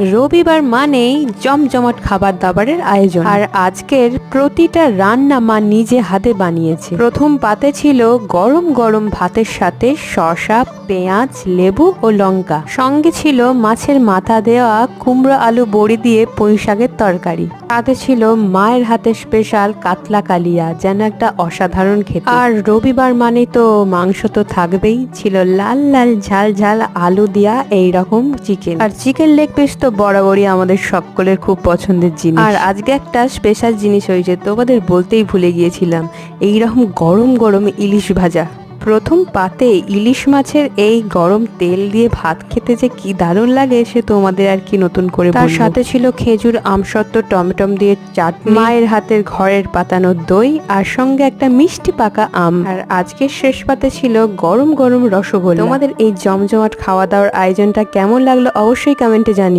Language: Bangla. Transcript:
রবিবার মানেই জমজমাট খাবার দাবারের আয়োজন। আর আজকের প্রতিটা রান্না মা নিজে হাতে বানিয়েছে। প্রথম পাতে ছিল গরম গরম ভাতের সাথে শসা, পেঁয়াজ, লেবু ও লঙ্কা। সঙ্গে ছিল মাছের মাথা দেওয়া কুমড়ো আলু বড়ি দিয়ে পুঁই শাকের তরকারি। তাতে ছিল মায়ের হাতে স্পেশাল কাতলা কালিয়া, যেন একটা অসাধারণ খেতে। আর রবিবার মানে তো মাংস তো থাকবেই। ছিল লাল লাল ঝাল ঝাল আলু দিয়া এই রকম চিকেন। আর চিকেন লেগ পিস তো বরাবরই আমাদের সকলের খুব পছন্দের জিনিস। আর আজকে একটা স্পেশাল জিনিস হয়েছে তোমাদের বলতেই ভুলে গিয়েছিলাম। এই রকম গরম গরম ইলিশ ভাজা। প্রথম পাতে ইলিশ মাছের এই গরম তেল দিয়ে ভাত খেতে যে কি দারুণ লাগে সে তোমাদের আর কি নতুন করে তার সাথে ছিল খেজুর আমসত্ত্ব টমেটম দিয়ে চাটনি। মায়ের হাতের ঘরের পাতানো দই আর সঙ্গে একটা মিষ্টি পাকা আম। আর আজকের শেষ পাতে ছিল গরম গরম রসগোল্লা। তোমাদের এই জমজমাট খাওয়া দাওয়ার আয়োজনটা কেমন লাগল অবশ্যই কমেন্টে জানিও।